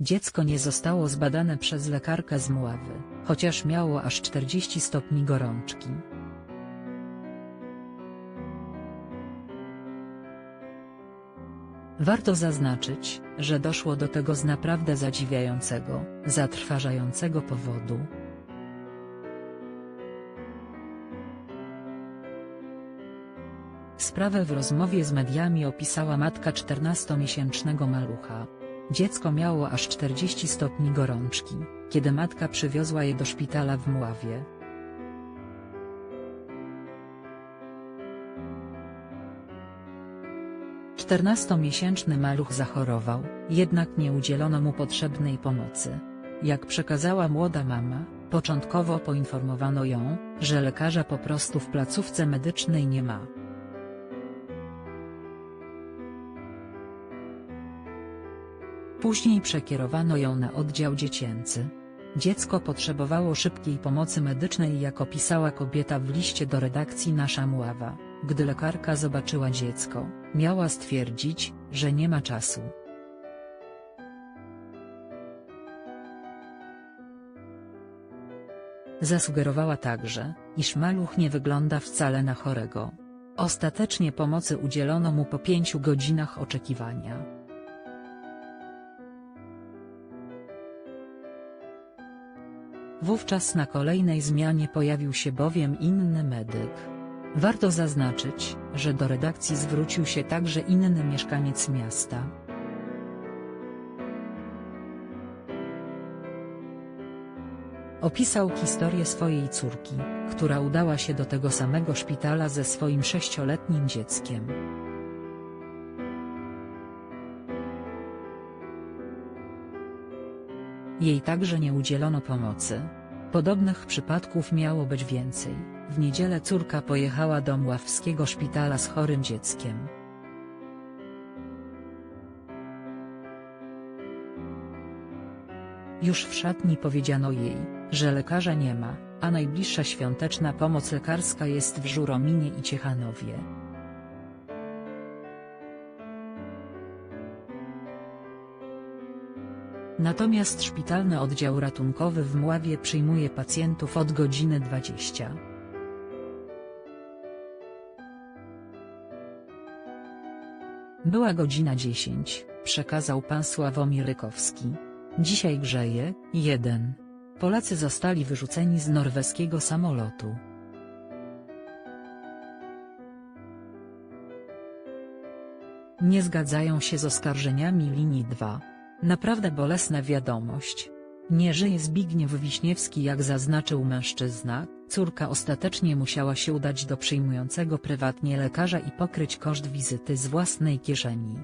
Dziecko nie zostało zbadane przez lekarkę z Mławy, chociaż miało aż 40 stopni gorączki. Warto zaznaczyć, że doszło do tego z naprawdę zadziwiającego, zatrważającego powodu. Sprawę w rozmowie z mediami opisała matka 14-miesięcznego malucha. Dziecko miało aż 40 stopni gorączki, kiedy matka przywiozła je do szpitala w Mławie. Czternastomiesięczny maluch zachorował, jednak nie udzielono mu potrzebnej pomocy. Jak przekazała młoda mama, początkowo poinformowano ją, że lekarza po prostu w placówce medycznej nie ma. Później przekierowano ją na oddział dziecięcy. Dziecko potrzebowało szybkiej pomocy medycznej jak opisała kobieta w liście do redakcji Nasza Mława. Gdy lekarka zobaczyła dziecko, miała stwierdzić, że nie ma czasu. Zasugerowała także, iż maluch nie wygląda wcale na chorego. Ostatecznie pomocy udzielono mu po pięciu godzinach oczekiwania. Wówczas na kolejnej zmianie pojawił się bowiem inny medyk. Warto zaznaczyć, że do redakcji zwrócił się także inny mieszkaniec miasta. Opisał historię swojej córki, która udała się do tego samego szpitala ze swoim sześcioletnim dzieckiem. Jej także nie udzielono pomocy. Podobnych przypadków miało być więcej. W niedzielę córka pojechała do Mławskiego szpitala z chorym dzieckiem. Już w szatni powiedziano jej, że lekarza nie ma, a najbliższa świąteczna pomoc lekarska jest w Żurominie i Ciechanowie. Natomiast szpitalny oddział ratunkowy w Mławie przyjmuje pacjentów od godziny 20. Była godzina 10, przekazał pan Sławomir Rykowski. Dzisiaj grzeje, 1. Polacy zostali wyrzuceni z norweskiego samolotu. Nie zgadzają się z oskarżeniami linii 2. Naprawdę bolesna wiadomość. Nie żyje Zbigniew Wiśniewski jak zaznaczył mężczyzna, córka ostatecznie musiała się udać do przyjmującego prywatnie lekarza i pokryć koszt wizyty z własnej kieszeni.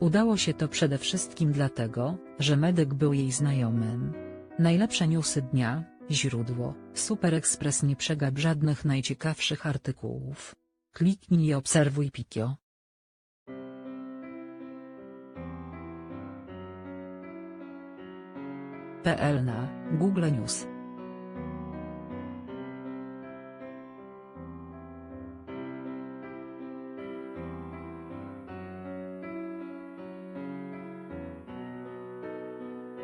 Udało się to przede wszystkim dlatego, że medyk był jej znajomym. Najlepsze newsy dnia, źródło, Super Express nie przegap żadnych najciekawszych artykułów. Kliknij i obserwuj Pikio. PL na Google News